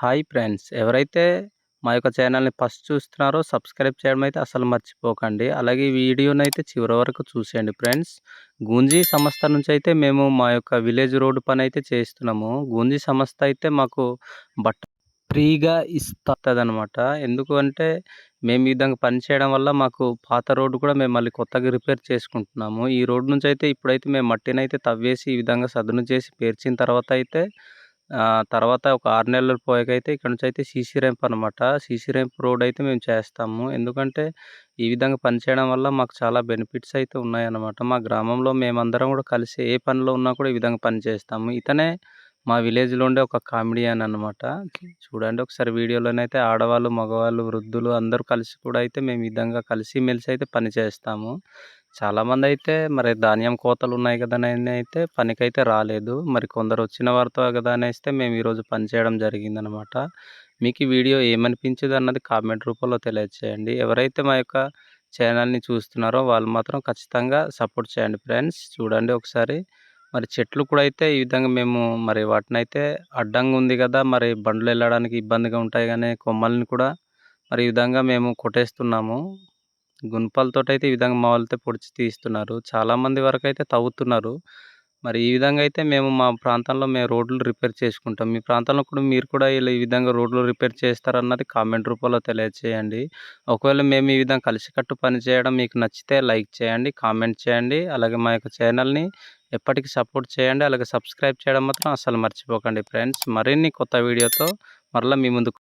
Hi friends. ఎవరైతే మా యొక్క ఛానల్ని ఫస్ట్ చూస్తున్నారో సబ్స్క్రైబ్ చేయడం అయితే అసలు మర్చిపోకండి. అలాగే వీడియోని అయితే చివరి వరకు చూసేయండి ఫ్రెండ్స్. గూంజీ సంస్థ నుంచి అయితే మేము మా యొక్క విలేజ్ రోడ్డు పని అయితే చేస్తున్నాము. గూంజీ సంస్థ అయితే మాకు బట్ట ఫ్రీగా ఇస్తుందన్నమాట. ఎందుకంటే ఎందుకు అంటే మేము ఈ విధంగా పని చేయడం వల్ల మాకు పాత రోడ్డు కూడా మేము మళ్ళీ కొత్తగా రిపేర్ చేసుకుంటున్నాము. ఈ రోడ్డు నుంచి అయితే ఇప్పుడైతే మేము మట్టిని అయితే తవ్వేసి ఈ విధంగా సదును చేసి పేర్చిన తర్వాత అయితే తర్వాత ఒక ఆరు నెలలు పోయాకైతే ఇక్కడ నుంచి అయితే సీసీ ర్యాంప్ అనమాట సీసీ ర్యాంప్ రోడ్ అయితే మేము చేస్తాము. ఎందుకంటే ఈ విధంగా పనిచేయడం వల్ల మాకు చాలా బెనిఫిట్స్ అయితే ఉన్నాయన్నమాట. మా గ్రామంలో మేమందరం కూడా కలిసి ఏ పనిలో ఉన్నా కూడా ఈ విధంగా పనిచేస్తాము ఇతనే మా విలేజ్లో ఉండే ఒక కామెడియన్ అనమాట చూడండి ఒకసారి వీడియోలోనైతే ఆడవాళ్ళు మగవాళ్ళు వృద్ధులు అందరూ కలిసి కూడా అయితే మేము విధంగా కలిసి మెలిసి అయితే పనిచేస్తాము చాలామంది అయితే మరి ధాన్యం కోతలు ఉన్నాయి కదా అని అయితే పనికైతే రాలేదు. మరి కొందరు వచ్చిన వారితో కదా అనేస్తే మేము ఈరోజు పని చేయడం జరిగిందనమాట. మీకు ఈ వీడియో ఏమనిపించింది అన్నది కామెంట్ రూపంలో తెలియజేయండి ఎవరైతే మా యొక్క ఛానల్ని చూస్తున్నారో వాళ్ళు మాత్రం ఖచ్చితంగా సపోర్ట్ చేయండి ఫ్రెండ్స్. చూడండి ఒకసారి. మరి చెట్లు కూడా అయితే ఈ విధంగా మేము మరి వాటిని అయితే అడ్డంగా ఉంది కదా మరి బండ్లు వెళ్ళడానికి ఇబ్బందిగా ఉంటాయి కానీ కొమ్మల్ని కూడా మరి ఈ విధంగా మేము కొట్టేస్తున్నాము. గుణపాలతో అయితే ఈ విధంగా మా వాళ్ళతో పొడిచి తీస్తున్నారు. చాలామంది వరకు అయితే తవ్వుతున్నారు. మరి ఈ విధంగా అయితే మేము మా ప్రాంతంలో మేము రోడ్లు రిపేర్ చేసుకుంటాం. మీ ప్రాంతంలో కూడా మీరు కూడా ఇలా ఈ విధంగా రోడ్లు రిపేర్ చేస్తారన్నది కామెంట్ రూపంలో తెలియజేయండి ఒకవేళ మేము ఈ విధంగా కలిసికట్టు పని చేయడం మీకు నచ్చితే లైక్ చేయండి కామెంట్ చేయండి అలాగే మా యొక్క ఛానల్ని ఎప్పటికీ సపోర్ట్ చేయండి అలాగే సబ్స్క్రైబ్ చేయడం మాత్రం అసలు మర్చిపోకండి ఫ్రెండ్స్. మరిన్ని కొత్త వీడియోతో మరలా మీ ముందుకు